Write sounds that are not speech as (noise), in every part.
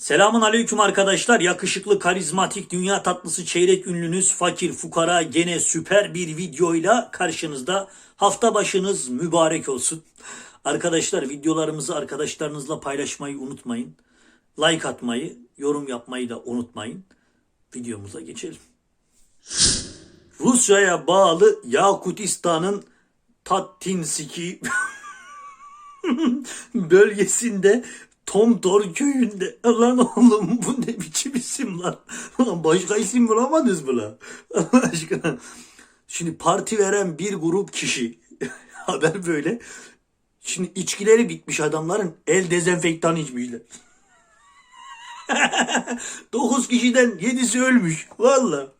Selamun aleyküm arkadaşlar. Yakışıklı, karizmatik, dünya tatlısı, çeyrek ünlünüz, fakir, fukara gene süper bir videoyla karşınızda. Hafta başınız mübarek olsun. Arkadaşlar videolarımızı arkadaşlarınızla paylaşmayı unutmayın. Like atmayı, yorum yapmayı da unutmayın. Videomuza geçelim. Rusya'ya bağlı Yakutistan'ın Tattinsiki (laughs) bölgesinde Tomtor köyünde. Lan oğlum bu ne biçim isim lan? Lan başka isim bulamadınız mı lan? Allah aşkına. Şimdi parti veren bir grup kişi. (laughs) Haber böyle. Şimdi içkileri bitmiş adamların el dezenfektan içmişler. (laughs) 9 kişiden 7'si ölmüş. Valla.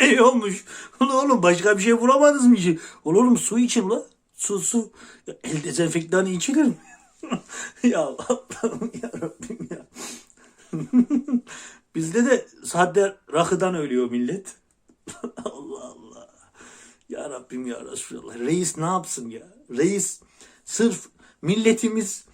İyi olmuş. Ulan oğlum başka bir şey bulamadınız mı? işi? Ulan Oğlum su için la. Su su. El dezenfektanı içilir mi? (laughs) ya Allah'ım ya Rabbim (laughs) ya. Bizde de saatte rakıdan ölüyor millet. (laughs) Allah Allah. Ya Rabbim ya Resulallah. Reis ne yapsın ya? Reis sırf milletimiz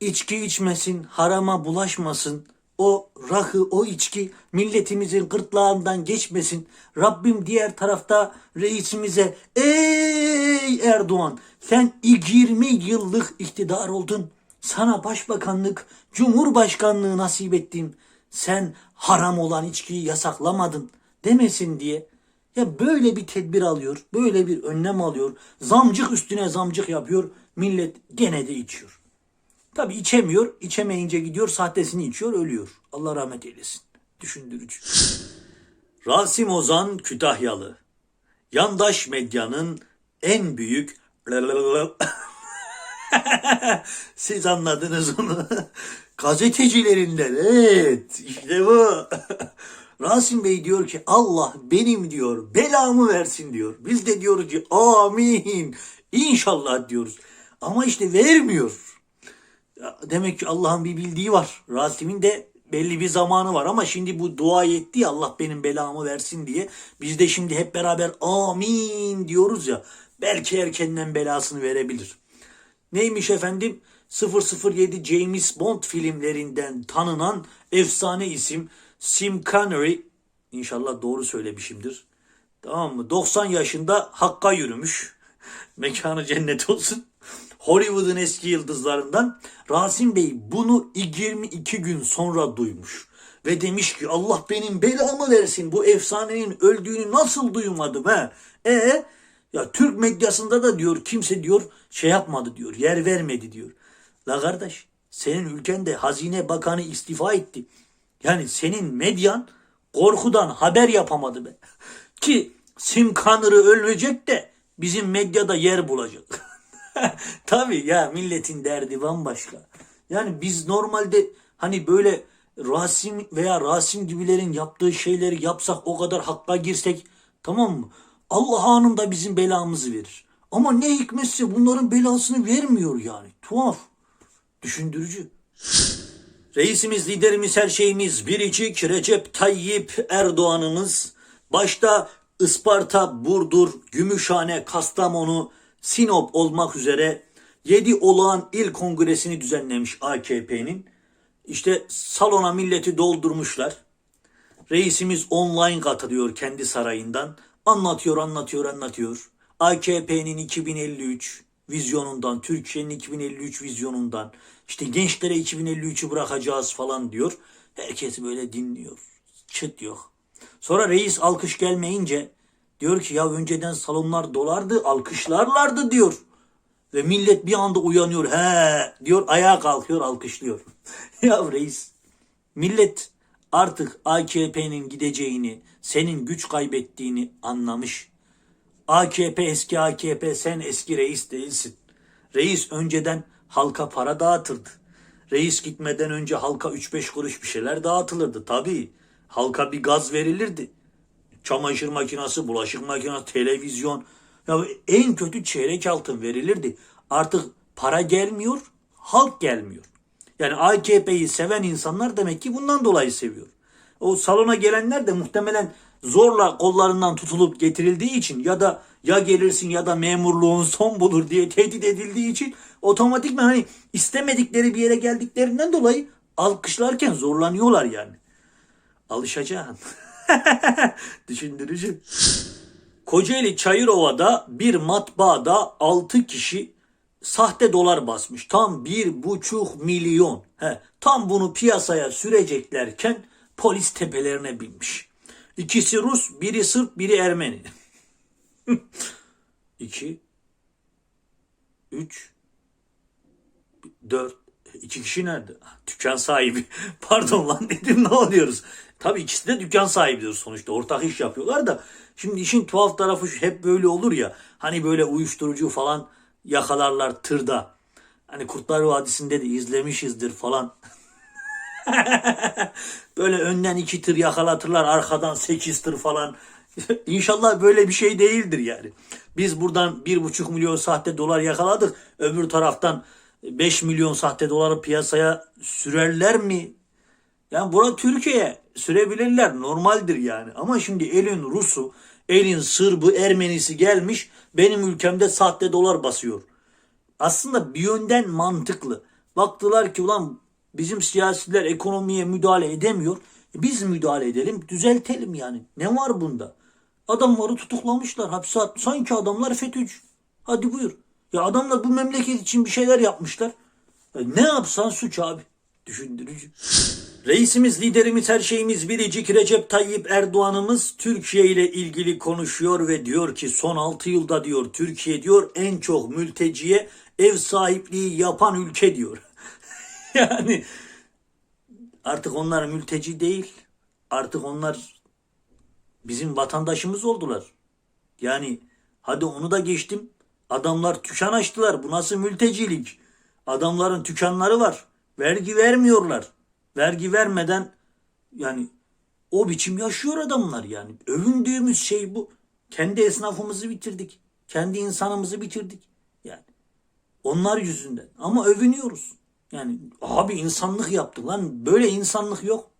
içki içmesin, harama bulaşmasın. O rakı, o içki milletimizin gırtlağından geçmesin. Rabbim diğer tarafta reisimize ey Erdoğan sen 20 yıllık iktidar oldun. Sana başbakanlık, cumhurbaşkanlığı nasip ettim. Sen haram olan içkiyi yasaklamadın demesin diye. Ya böyle bir tedbir alıyor, böyle bir önlem alıyor. Zamcık üstüne zamcık yapıyor. Millet gene de içiyor. Tabi içemiyor, içemeyince gidiyor sahtesini içiyor, ölüyor. Allah rahmet eylesin. Düşündürücü. Rasim Ozan Kütahyalı. Yandaş medyanın en büyük (laughs) siz anladınız onu. (laughs) Gazetecilerinden evet işte bu. (laughs) Rasim Bey diyor ki Allah benim diyor belamı versin diyor. Biz de diyoruz ki amin inşallah diyoruz. Ama işte vermiyor. Demek ki Allah'ın bir bildiği var. Rasim'in de belli bir zamanı var ama şimdi bu dua etti ya Allah benim belamı versin diye. Biz de şimdi hep beraber amin diyoruz ya. Belki erkenden belasını verebilir. Neymiş efendim? 007 James Bond filmlerinden tanınan efsane isim Sim Connery. İnşallah doğru söylemişimdir. Tamam mı? 90 yaşında Hakk'a yürümüş. (laughs) Mekanı cennet olsun. Hollywood'un eski yıldızlarından Rasim Bey bunu 22 gün sonra duymuş. Ve demiş ki Allah benim belamı versin bu efsanenin öldüğünü nasıl duymadım he? E ya Türk medyasında da diyor kimse diyor şey yapmadı diyor yer vermedi diyor. La kardeş senin ülkende hazine bakanı istifa etti. Yani senin medyan korkudan haber yapamadı be. (laughs) Ki Simkanır'ı ölecek de bizim medyada yer bulacak. (laughs) Tabii ya milletin derdi bambaşka. Yani biz normalde hani böyle Rasim veya Rasim gibilerin yaptığı şeyleri yapsak o kadar hakka girsek tamam mı? Allah anında bizim belamızı verir. Ama ne hikmetse bunların belasını vermiyor yani. Tuhaf. Düşündürücü. Reisimiz, liderimiz, her şeyimiz biricik Recep Tayyip Erdoğan'ımız başta Isparta, Burdur, Gümüşhane, Kastamonu, Sinop olmak üzere 7 olağan il kongresini düzenlemiş AKP'nin. İşte salona milleti doldurmuşlar. Reisimiz online katılıyor kendi sarayından. Anlatıyor, anlatıyor, anlatıyor. AKP'nin 2053 vizyonundan, Türkiye'nin 2053 vizyonundan, işte gençlere 2053'ü bırakacağız falan diyor. Herkes böyle dinliyor. Çıt yok. Sonra reis alkış gelmeyince diyor ki ya önceden salonlar dolardı, alkışlarlardı diyor. Ve millet bir anda uyanıyor. He diyor ayağa kalkıyor alkışlıyor. (laughs) ya reis millet artık AKP'nin gideceğini, senin güç kaybettiğini anlamış. AKP eski AKP sen eski reis değilsin. Reis önceden halka para dağıtırdı. Reis gitmeden önce halka 3-5 kuruş bir şeyler dağıtılırdı tabii. Halka bir gaz verilirdi. Çamaşır makinesi, bulaşık makinesi, televizyon. Ya en kötü çeyrek altın verilirdi. Artık para gelmiyor, halk gelmiyor. Yani AKP'yi seven insanlar demek ki bundan dolayı seviyor. O salona gelenler de muhtemelen zorla kollarından tutulup getirildiği için ya da ya gelirsin ya da memurluğun son bulur diye tehdit edildiği için otomatikman hani istemedikleri bir yere geldiklerinden dolayı alkışlarken zorlanıyorlar yani. Alışacaksın. (laughs) Düşündürücü. Kocaeli Çayırova'da bir matbaada 6 kişi sahte dolar basmış. Tam bir buçuk milyon. He, tam bunu piyasaya süreceklerken polis tepelerine binmiş. İkisi Rus, biri Sırp, biri Ermeni. (laughs) İki, üç, dört, iki kişi nerede? Dükkan sahibi. (laughs) Pardon lan dedim ne oluyoruz? Tabii ikisi de dükkan sahibidir sonuçta. Ortak iş yapıyorlar da. Şimdi işin tuhaf tarafı hep böyle olur ya. Hani böyle uyuşturucu falan yakalarlar tırda. Hani Kurtlar Vadisi'nde de izlemişizdir falan. (laughs) böyle önden iki tır yakalatırlar arkadan sekiz tır falan. (laughs) İnşallah böyle bir şey değildir yani. Biz buradan bir buçuk milyon sahte dolar yakaladık. Öbür taraftan 5 milyon sahte doları piyasaya sürerler mi? Yani bura Türkiye sürebilirler normaldir yani. Ama şimdi elin Rusu, elin Sırbı, Ermenisi gelmiş benim ülkemde sahte dolar basıyor. Aslında bir yönden mantıklı. Baktılar ki ulan bizim siyasiler ekonomiye müdahale edemiyor. E Biz müdahale edelim, düzeltelim yani. Ne var bunda? Adamları tutuklamışlar, hapse at. Sanki adamlar FETÖ'cü. Hadi buyur. Ya adamlar bu memleket için bir şeyler yapmışlar. Ya ne yapsan suç abi. Düşündürücü. Reisimiz, liderimiz, her şeyimiz biricik Recep Tayyip Erdoğan'ımız Türkiye ile ilgili konuşuyor ve diyor ki son 6 yılda diyor Türkiye diyor en çok mülteciye ev sahipliği yapan ülke diyor. (laughs) yani artık onlar mülteci değil. Artık onlar bizim vatandaşımız oldular. Yani hadi onu da geçtim. Adamlar tükan açtılar. Bu nasıl mültecilik? Adamların tükanları var. Vergi vermiyorlar. Vergi vermeden yani o biçim yaşıyor adamlar yani. Övündüğümüz şey bu. Kendi esnafımızı bitirdik. Kendi insanımızı bitirdik. Yani onlar yüzünden. Ama övünüyoruz. Yani abi insanlık yaptık lan. Böyle insanlık yok.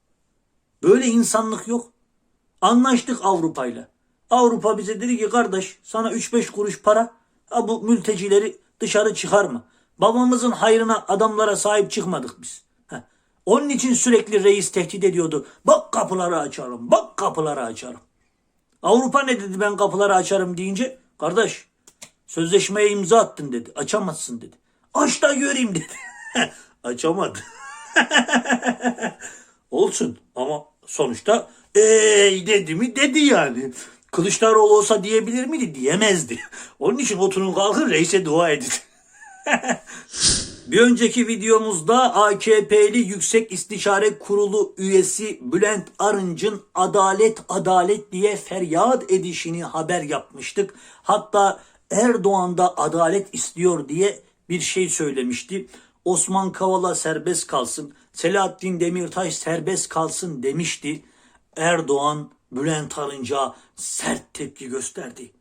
Böyle insanlık yok. Anlaştık Avrupa'yla. Avrupa bize dedi ki kardeş sana 3-5 kuruş para ha bu mültecileri dışarı çıkarma. Babamızın hayrına adamlara sahip çıkmadık biz. Onun için sürekli reis tehdit ediyordu. Bak kapıları açarım, bak kapıları açarım. Avrupa ne dedi ben kapıları açarım deyince kardeş sözleşmeye imza attın dedi. Açamazsın dedi. Aç da göreyim dedi. (laughs) Açamadı. (laughs) Olsun ama sonuçta ey dedi mi dedi yani. Kılıçdaroğlu olsa diyebilir miydi? Diyemezdi. (laughs) Onun için oturun kalkın reise dua edin. Bir önceki videomuzda AKP'li Yüksek İstişare Kurulu üyesi Bülent Arınç'ın adalet adalet diye feryat edişini haber yapmıştık. Hatta Erdoğan da adalet istiyor diye bir şey söylemişti. Osman Kavala serbest kalsın, Selahattin Demirtaş serbest kalsın demişti. Erdoğan Bülent Arınç'a sert tepki gösterdi.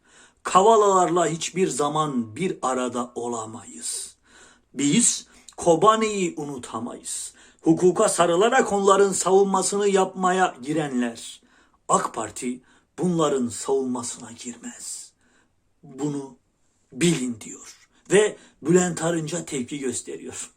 Kavalalarla hiçbir zaman bir arada olamayız. Biz Kobani'yi unutamayız. Hukuka sarılarak onların savunmasını yapmaya girenler. AK Parti bunların savunmasına girmez. Bunu bilin diyor. Ve Bülent Arınç'a tepki gösteriyor.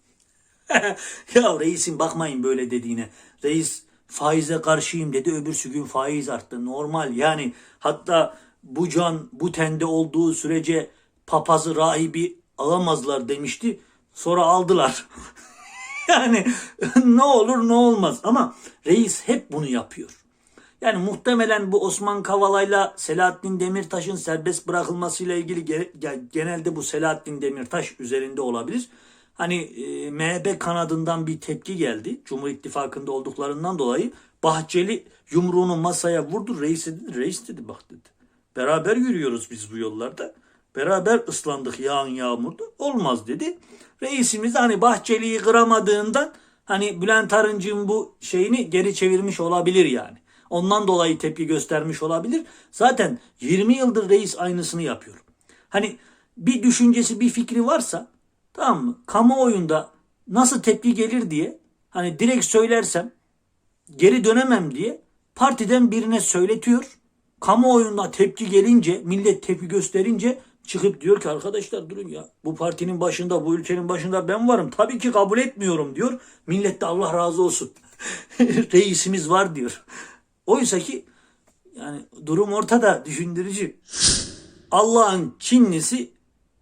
(laughs) ya reisin bakmayın böyle dediğine. Reis faize karşıyım dedi. Öbürsü gün faiz arttı. Normal yani hatta bu can bu tende olduğu sürece papazı rahibi alamazlar demişti. Sonra aldılar. (laughs) yani ne olur ne olmaz ama reis hep bunu yapıyor. Yani muhtemelen bu Osman Kavala'yla Selahattin Demirtaş'ın serbest bırakılmasıyla ilgili ge- genelde bu Selahattin Demirtaş üzerinde olabilir. Hani e, MHP kanadından bir tepki geldi. Cumhur İttifakı'nda olduklarından dolayı Bahçeli yumruğunu masaya vurdu. Reis dedi, reis dedi bak dedi. Beraber yürüyoruz biz bu yollarda. Beraber ıslandık yağın yağmurda. Olmaz dedi. Reisimiz hani Bahçeli'yi kıramadığından hani Bülent Arınç'ın bu şeyini geri çevirmiş olabilir yani. Ondan dolayı tepki göstermiş olabilir. Zaten 20 yıldır reis aynısını yapıyor. Hani bir düşüncesi, bir fikri varsa tamam mı? Kamuoyunda nasıl tepki gelir diye hani direkt söylersem geri dönemem diye partiden birine söyletiyor. Kamuoyunda tepki gelince, millet tepki gösterince çıkıp diyor ki arkadaşlar durun ya bu partinin başında bu ülkenin başında ben varım tabii ki kabul etmiyorum diyor. Millet de Allah razı olsun (laughs) reisimiz var diyor. Oysa ki yani durum ortada düşündürücü. Allah'ın Çinlisi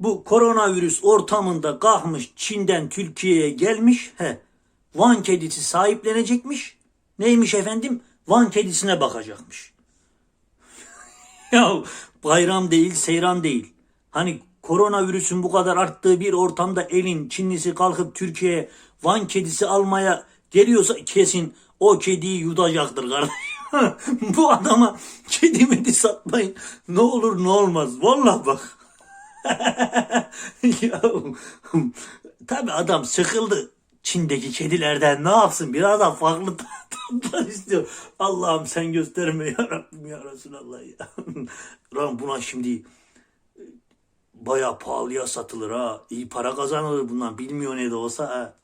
bu koronavirüs ortamında kalkmış Çin'den Türkiye'ye gelmiş. He, Van kedisi sahiplenecekmiş. Neymiş efendim? Van kedisine bakacakmış. (laughs) ya bayram değil, seyran değil. Hani koronavirüsün bu kadar arttığı bir ortamda elin Çinlisi kalkıp Türkiye'ye Van kedisi almaya geliyorsa kesin o kediyi yudacaktır kardeşim. (laughs) bu adama kedi medi satmayın. Ne olur ne olmaz. Vallahi bak. (laughs) ya, tabii adam sıkıldı. Çin'deki kedilerden ne yapsın? Biraz daha farklı (laughs) tatlar istiyor. Allah'ım sen gösterme ya Rabbim ya Resulallah ya. Lan buna şimdi bayağı pahalıya satılır ha. İyi para kazanılır bundan. Bilmiyor ne de olsa ha.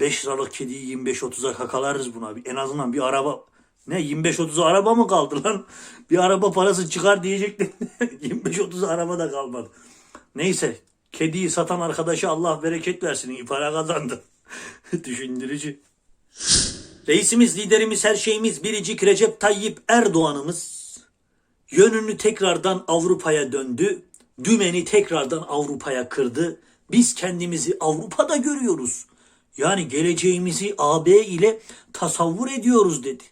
5 liralık kediyi 25-30'a kakalarız buna. En azından bir araba ne 25-30 araba mı kaldı lan? Bir araba parası çıkar diyecektim. (laughs) 25-30 araba da kalmadı. Neyse kediyi satan arkadaşa Allah bereket versin. İyi para kazandı. (laughs) Düşündürücü. Reisimiz, liderimiz, her şeyimiz biricik Recep Tayyip Erdoğan'ımız yönünü tekrardan Avrupa'ya döndü. Dümeni tekrardan Avrupa'ya kırdı. Biz kendimizi Avrupa'da görüyoruz. Yani geleceğimizi AB ile tasavvur ediyoruz dedi.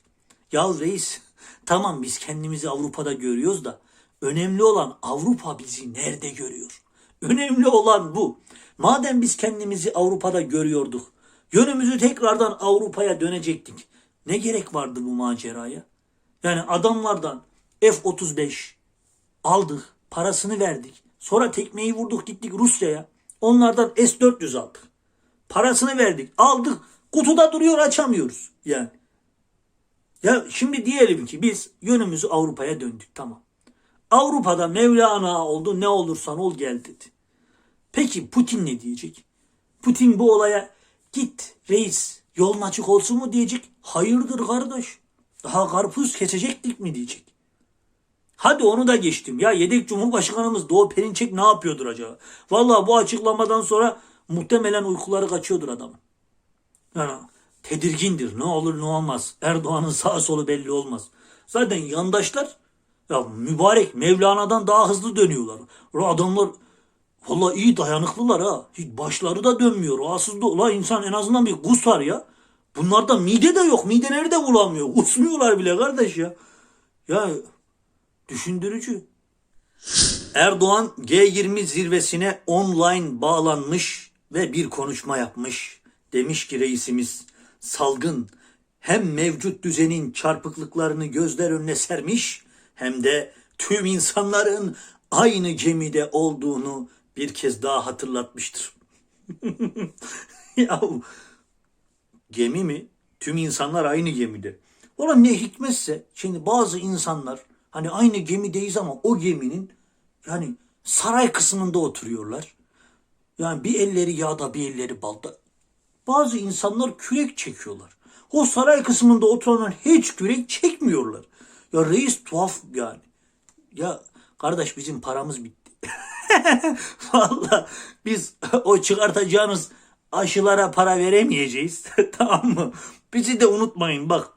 Ya reis tamam biz kendimizi Avrupa'da görüyoruz da önemli olan Avrupa bizi nerede görüyor? Önemli olan bu. Madem biz kendimizi Avrupa'da görüyorduk, yönümüzü tekrardan Avrupa'ya dönecektik. Ne gerek vardı bu maceraya? Yani adamlardan F-35 aldık, parasını verdik. Sonra tekmeyi vurduk gittik Rusya'ya. Onlardan S-400 aldık. Parasını verdik, aldık. Kutuda duruyor açamıyoruz yani. Ya şimdi diyelim ki biz yönümüzü Avrupa'ya döndük tamam. Avrupa'da Mevlana oldu ne olursan ol gel dedi. Peki Putin ne diyecek? Putin bu olaya git reis yolun açık olsun mu diyecek. Hayırdır kardeş daha karpuz kesecektik mi diyecek. Hadi onu da geçtim. Ya yedek Cumhurbaşkanımız Doğu Perinçek ne yapıyordur acaba? Vallahi bu açıklamadan sonra muhtemelen uykuları kaçıyordur adamın. Yani tedirgindir. Ne olur ne olmaz. Erdoğan'ın sağ solu belli olmaz. Zaten yandaşlar ya mübarek Mevlana'dan daha hızlı dönüyorlar. O adamlar valla iyi dayanıklılar ha. Hiç başları da dönmüyor. Rahatsız da ulan insan en azından bir kusar ya. Bunlarda mide de yok. Mideleri de bulamıyor. Kusmuyorlar bile kardeş ya. Ya düşündürücü. Erdoğan G20 zirvesine online bağlanmış ve bir konuşma yapmış. Demiş ki reisimiz salgın hem mevcut düzenin çarpıklıklarını gözler önüne sermiş hem de tüm insanların aynı gemide olduğunu bir kez daha hatırlatmıştır. (laughs) ya gemi mi? Tüm insanlar aynı gemide. Ulan ne hikmetse şimdi bazı insanlar hani aynı gemideyiz ama o geminin yani saray kısmında oturuyorlar. Yani bir elleri yağda bir elleri balda. Bazı insanlar kürek çekiyorlar. O saray kısmında oturanlar hiç kürek çekmiyorlar. Ya reis tuhaf yani. Ya kardeş bizim paramız bitti. (laughs) Vallahi biz o çıkartacağınız aşılara para veremeyeceğiz. (laughs) tamam mı? Bizi de unutmayın bak.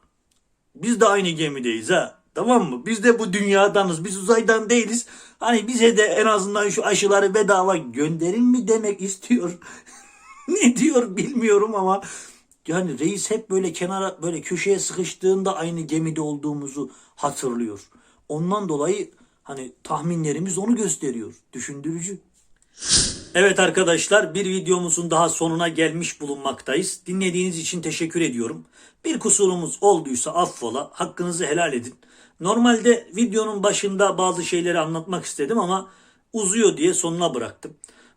Biz de aynı gemideyiz ha. Tamam mı? Biz de bu dünyadanız. Biz uzaydan değiliz. Hani bize de en azından şu aşıları bedava gönderin mi demek istiyor. (laughs) ne diyor bilmiyorum ama yani reis hep böyle kenara böyle köşeye sıkıştığında aynı gemide olduğumuzu hatırlıyor. Ondan dolayı hani tahminlerimiz onu gösteriyor. Düşündürücü. Evet arkadaşlar bir videomuzun daha sonuna gelmiş bulunmaktayız. Dinlediğiniz için teşekkür ediyorum. Bir kusurumuz olduysa affola, hakkınızı helal edin. Normalde videonun başında bazı şeyleri anlatmak istedim ama uzuyor diye sonuna bıraktım.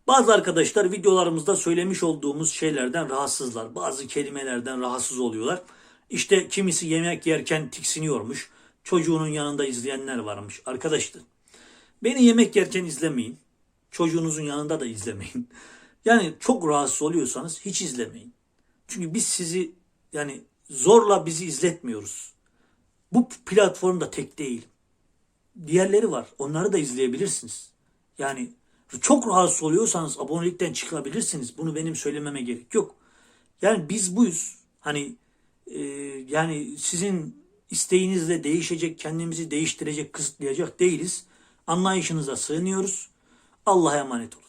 Bazı arkadaşlar videolarımızda söylemiş olduğumuz şeylerden rahatsızlar. Bazı kelimelerden rahatsız oluyorlar. İşte kimisi yemek yerken tiksiniyormuş. Çocuğunun yanında izleyenler varmış. Arkadaşlar beni yemek yerken izlemeyin. Çocuğunuzun yanında da izlemeyin. (laughs) Yani çok rahatsız oluyorsanız hiç izlemeyin. Çünkü biz sizi yani zorla bizi izletmiyoruz. Bu platformda tek değil. Diğerleri var. Onları da izleyebilirsiniz. Yani Çok rahatsız oluyorsanız abonelikten çıkabilirsiniz. Bunu benim söylememe gerek yok. Yani biz buyuz. Hani e, yani sizin isteğinizle değişecek, kendimizi değiştirecek, kısıtlayacak değiliz. Anlayışınıza sığınıyoruz. Allah'a emanet olun.